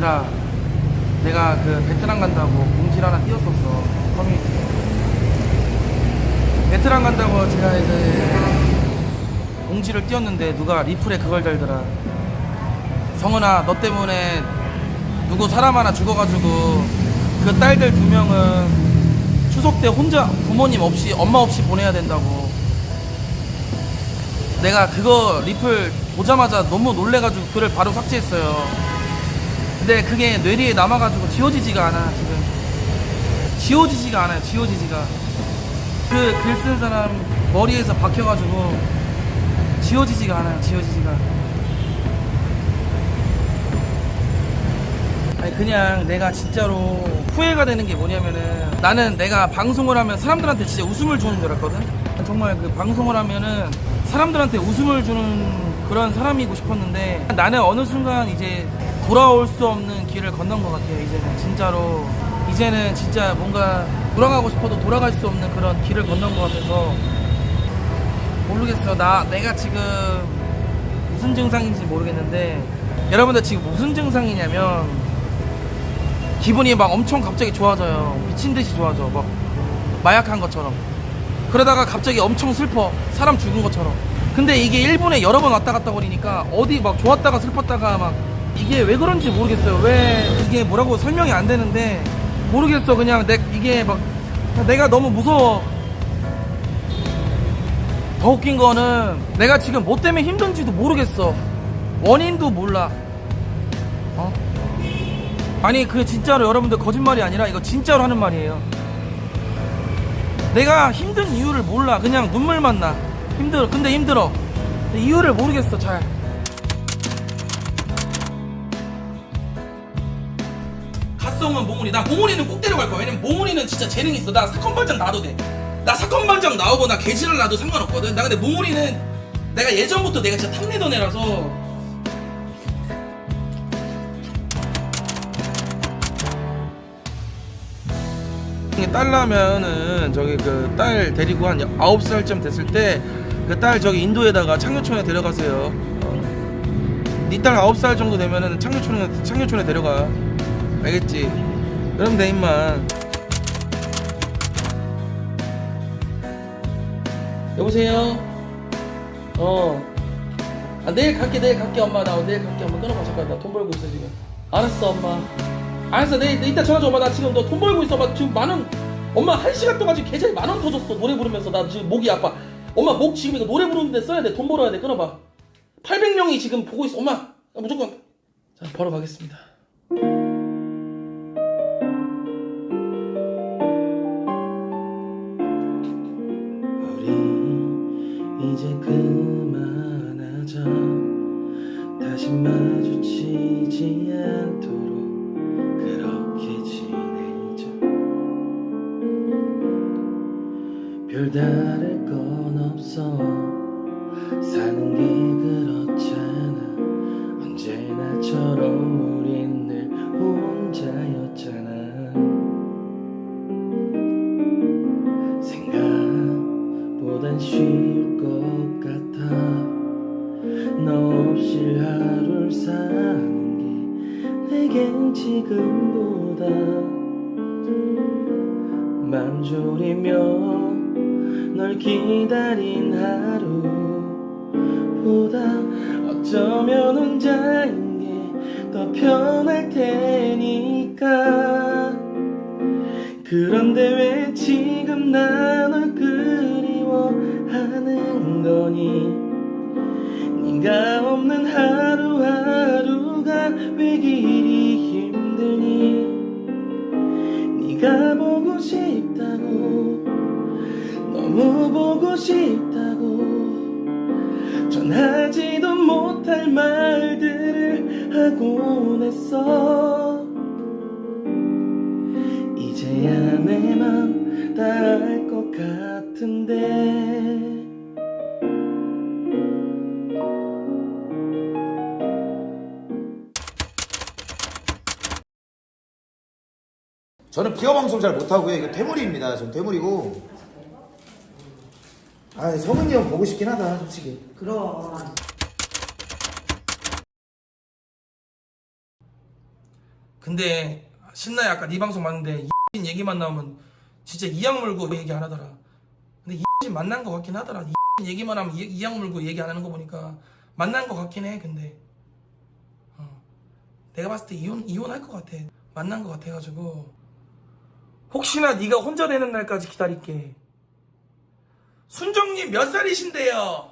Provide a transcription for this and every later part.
얘들아 내가 그 베트남 간다고 공지를 하나 띄웠었어. 커뮤니티에 베트남 간다고 제가 이제 공지를 띄웠는데 누가 리플에 그걸 달더라. 성은아 너 때문에 누구 사람 하나 죽어가지고 그 딸들 두 명은 추석 때 혼자 부모님 없이 엄마 없이 보내야 된다고. 내가 그거 리플 보자마자 너무 놀래가지고 글을 바로 삭제했어요 근데 그게 뇌리에 남아가지고 지워지지가 않아 지금. 지워지지가 않아요 지워지지가. 그 글 쓴 사람 머리에서 박혀가지고 지워지지가 않아요 지워지지가. 아니 그냥 내가 진짜로 후회가 되는 게 뭐냐면은 나는 내가 방송을 하면 사람들한테 진짜 웃음을 주는 줄 알았거든? 정말 그 방송을 하면은 사람들한테 웃음을 주는 그런 사람이고 싶었는데 나는 어느 순간 이제 돌아올 수 없는 길을 건넌 것 같아요 이제는 진짜로 이제는 진짜 뭔가 돌아가고 싶어도 돌아갈 수 없는 그런 길을 건넌 것 같아서 모르겠어 나 내가 지금 무슨 증상인지 모르겠는데 여러분들 지금 무슨 증상이냐면 기분이 막 엄청 갑자기 좋아져요. 미친 듯이 좋아져. 막 마약한 것처럼. 그러다가 갑자기 엄청 슬퍼. 사람 죽은 것처럼. 근데 이게 1분에 여러 번 왔다 갔다 거리니까 어디 막 좋았다가 슬펐다가 막 이게 왜 그런지 모르겠어요. 왜 이게 뭐라고 설명이 안 되는데 모르겠어. 그냥 내 이게 막 내가 너무 무서워. 더 웃긴 거는 내가 지금 뭐 때문에 힘든지도 모르겠어. 원인도 몰라. 어? 아니 그 진짜로 여러분들 거짓말이 아니라 이거 진짜로 하는 말이에요. 내가 힘든 이유를 몰라. 그냥 눈물만 나. 힘들어. 근데 힘들어. 근데 이유를 모르겠어 잘. 갓성은 몽훈이. 나 몽훈이는 꼭 데려갈 거야. 왜냐면 몽훈이는 진짜 재능 있어. 나 사건 발장 나도 돼. 나 사건 발장 나오고 나 개지랄 나도 상관없거든. 나 근데 몽훈이는 내가 예전부터 내가 진짜 탐내던 애라서 딸 나면은 저기 그 딸 데리고 한 9살쯤 됐을 때 그 딸 저기 인도에다가 창녀촌에 데려가세요. 어. 니딸 9살 정도 되면은 창녀촌에 창녀촌에 데려가. 알겠지? 그럼 돼 임마. 여보세요? 어. 아, 내일 갈게, 내일 갈게, 엄마. 나 내일 갈게. 엄마 끊어봐. 잠깐, 나 돈 벌고 있어, 지금. 알았어, 엄마. 알았어, 내일, 이따 전화 줘, 엄마. 나 지금 너 돈 벌고 있어, 엄마. 지금 만 원. 엄마 한 시간 동안 지금 계좌에 만 원 터졌어. 노래 부르면서. 나 지금 목이 아파. 엄마, 목 지금 이거 노래 부르는데 써야 돼. 돈 벌어야 돼. 끊어봐. 800명이 지금 보고 있어. 엄마, 나 무조건. 자, 벌어 가겠습니다. 이제 그만하자. 다시 마주치지 않도록 그렇게 지내자. 별다를 쉬울 것 같아. 너 없이 하루를 사는 게 내겐 지금보다 맘 졸이며 널 기다린 하루보다 어쩌면 혼자인 게 더 편할 테니까. 그런데 왜 지금 나널 그 리워하는 거니? 네가 없는 하루하루가 왜 이리 힘드니? 네가 보고 싶다고 너무 보고 싶다고 전하지도 못할 말들을 하곤 했어 저는 비어 방송 잘 못하고요. 이거 퇴물입니다. 전 퇴물이고. 아, 성은이 형 보고 싶긴 하다, 솔직히. 그럼 근데 신나야 아까 네 방송 봤는데 이 얘기만 나오면 진짜 이악 물고 얘기 안 하더라. 근데 이 만난 것 같긴 하더라. 이 얘기만 하면 이- 이악 물고 얘기 안 하는 거 보니까 만난 것 같긴 해. 근데 어. 내가 봤을 때 이혼 이혼할 것 같아. 만난 것 같아가지고 혹시나 네가 혼자 되는 날까지 기다릴게. 순정님 몇 살이신데요?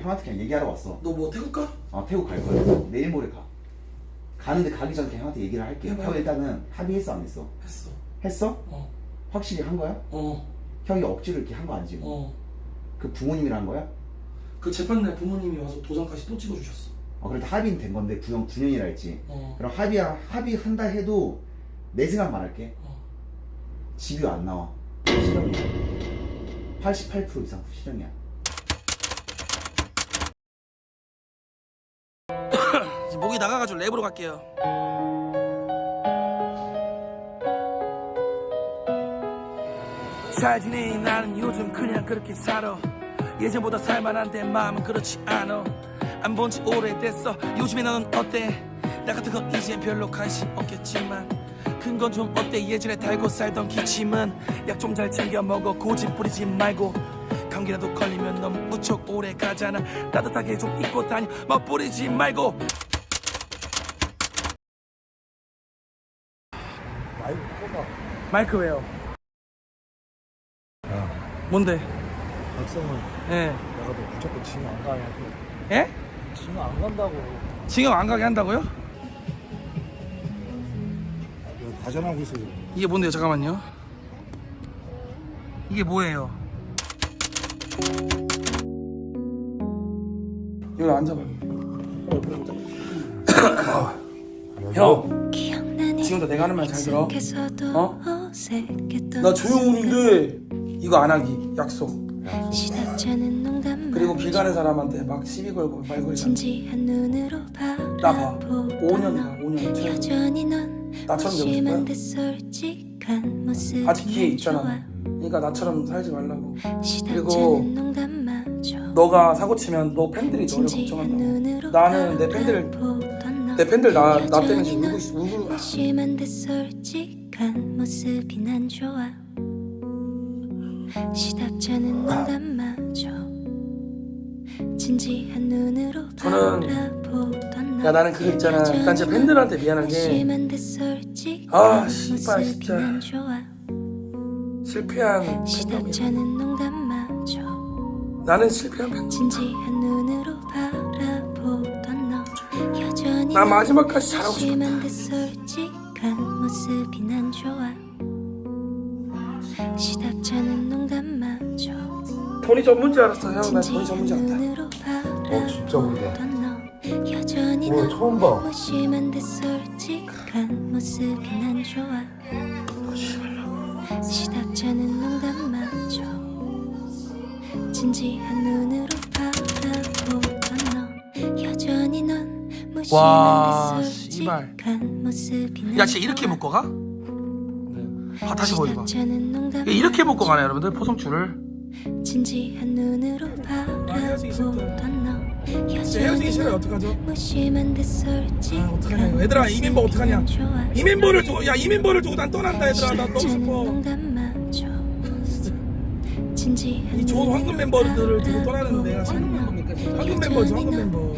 형한테 그냥 얘기하러 왔어. 너 뭐 태국 가? 아 태국 갈 거야. 내일 모레 가. 가는데 가기 전에 그냥 형한테 얘기를 할게. 해봐요. 형 일단은 합의했어 안 했어? 했어. 했어? 어. 확실히 한 거야? 어. 형이 억지로 이렇게 한 거 아니지? 어. 그 부모님이랑 한 거야? 그 재판날 부모님이 와서 도장까지 또 찍어주셨어. 어 그래도 합의는 된 건데 9년 9년이라 했지. 어. 그럼 합의 합의한다 해도 내 생각 말할게. 어. 집이 안 나와. 실형이야. 88% 이상 실형이야. 목이 나가가지고 랩으로 갈게요. 잘 지내 나는 요즘 그냥 그렇게 살아 예전보다 살만한데 마음은 그렇지 않아 안 본 지 오래됐어 요즘에 너는 어때 나 같은 건 이젠 별로 관심 없겠지만 큰 건 좀 어때 예전에 달고 살던 기침은 약 좀 잘 챙겨 먹어 고집 부리지 말고 감기라도 걸리면 너무 무척 오래 가잖아 따뜻하게 좀 입고 다녀 멋부리지 말고 마이크 꼽아. 마이크 왜요? 야, 뭔데? 박성은 예. 내가 너 무조건 지금 안 가야 돼. 예? 지금 안 간다고. 징역 안 가게 한다고요? 내가 과전하고 있어. 지금. 이게 뭔데요? 잠깐만요. 이게 뭐예요? 여기 앉아봐. 형, 지금부터 내가 하는 말 잘 들어. 어? 나 조용훈인데 이거 안 하기 약속. 시답잖은 그리고 길 가는 사람한테 막 시비 걸고 말 걸지 않기. 진지한 눈으로 나 봐. 바라보던 5년 너. 가, 5년. 최소. 여전히 넌 나처럼 되고 싶어요? 아직 기회 있잖아. 그러니까 나처럼 살지 말라고. 그리고 너가 사고 치면 너 팬들이 너를 걱정한다고. 나는 내 팬들. 내 팬들 나 나 때문에 지금 울고 넌 있어. 울고. 시답잖은 진지한 눈으로 저는-. 야 나는 그거 있잖아. 난 진짜 팬들한테 미안한 게 무심한 듯 솔직한 아, 씨발, 진짜. 실패한 팬덤이야. 나는 실패한 팬덤. 나넌 마지막까지 잘하고 싶었다. 시답잖은 농담마저 돈이 전문지 알았어. 형, 나 돈이 전문지 알았다. 눈으로 어, 진짜 오늘 넌 처음 봐. 무심한 듯 솔직한 모습이 난 좋아 시답잖은 농담마저 진지한 눈으로 바라보던 너 여전히 넌 와, 무심한 듯 씨발. 솔직한 모습이 난 야, 진짜 이렇게 좋아. 묶어 가? 아, 다시 보여봐. 시답잖은 농담마저 야, 이렇게 묶어 가네, 여러분들. 포송줄을. 진지한 눈으로. 바라보던 너 헤어지기 싫어요. 넌 어떡하죠? 아, 어떡하냐. 얘들아, 이 멤버 어떡하냐. 모습이 난 좋아. 이 멤버를 두고, 야, 이 멤버를 두고 난 떠난다, 얘들아. 나 너무 진지한 이 좋은 황금 멤버들을 두고 떠나는 내가 황금? 너. 황금 멤버지, 황금 멤버.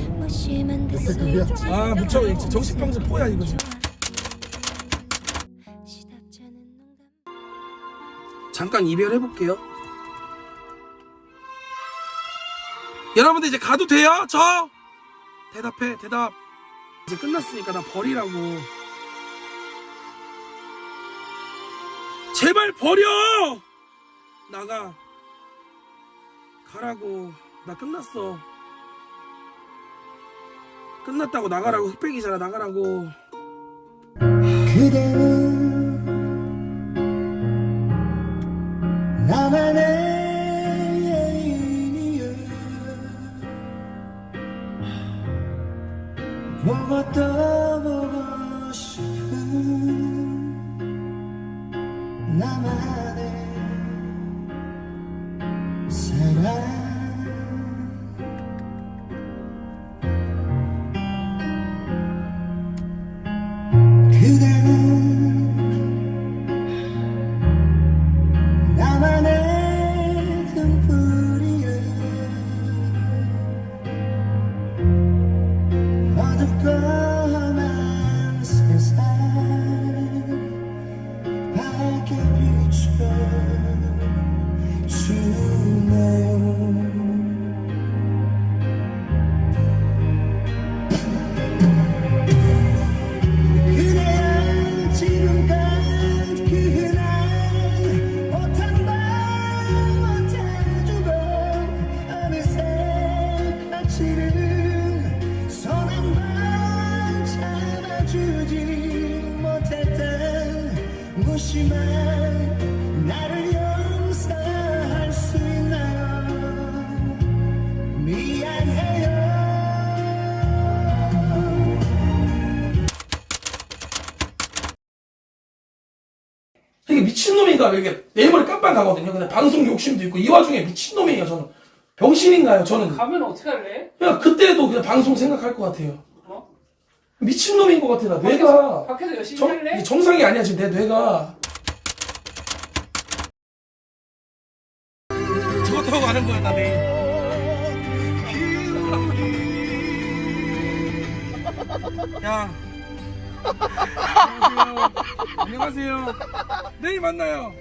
아, 무척 정신병자 포야, 이거 농담 잠깐 이별해볼게요. 여러분들 이제 가도 돼요? 저? 대답해, 대답. 이제 끝났으니까 나 버리라고. 제발 버려! 나가. 가라고. 나 끝났어. 끝났다고 나가라고. 흑백이잖아, 나가라고. 손한번 잡아주지 못했던 무심한 미친놈인가 왜 이게 내 머리 깜빡 가거든요. 근데 방송 욕심도 있고 이 와중에 미친놈이에요 저는. 병신인가요 저는. 가면 어떻게 할래? 그냥 그때도 그냥 방송 생각할 것 같아요. 어? 미친놈인 것 같아 나 밖에서, 뇌가 밖에서 열심히 정, 할래? 이게 정상이 아니야 지금 내 뇌가 저거 타고 가는 거야 나 내일 야 안녕하세요. 안녕하세요. 내일 만나요.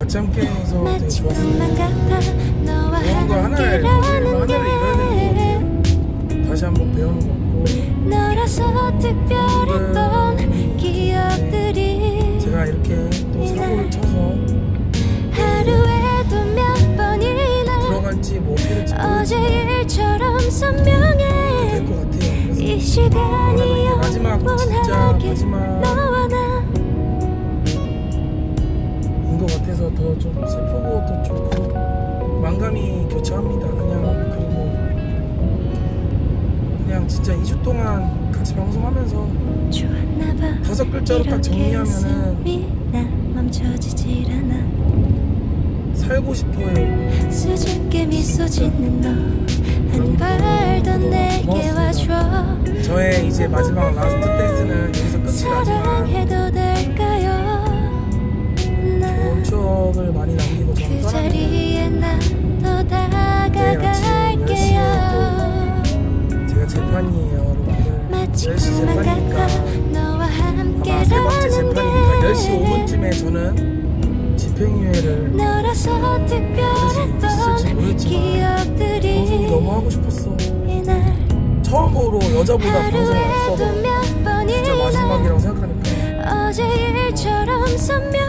아침 게임에서 같아 너와 뭔가 하나를 하나를 이뤄야 되는 다시 한번 배우는 거 특별했던 기억들이 제가 이렇게 또 사고를 쳐서 들어갈지 뭐 어떻게 될지 어제 일처럼 될 선명 시간이 마지막 진짜 마지막. 인것 같아서 더 좀 슬프고 또 좋고 만감이 교차합니다. 그냥 그리고 그냥 진짜 2주 동안 같이 방송하면서 다섯 글자로 딱 정리하면은 멈춰지질 않아 살고 싶어요. 수줍게 미소 짓는 너한발더 내게 와줘. 저의 이제 마지막 라스트 댄스는 여기서 끝이 나지만 좋은 나 추억을 많이 남기고 저는 그더 내일 아침 다가갈게요. 10시에 제가 재판이에요, 여러분들. 마치 10시 꿈만 같아 재판이니까. 아마 세 번째 재판이니까 10시 함께라는 5분쯤에 저는 집행유예를 특별했던 모르겠지만 기억들이 방송이 너무 하고 싶었어. 처음으로 여자보다 방송을 몇 진짜 마지막이라고 생각하니까 어제 일처럼 선명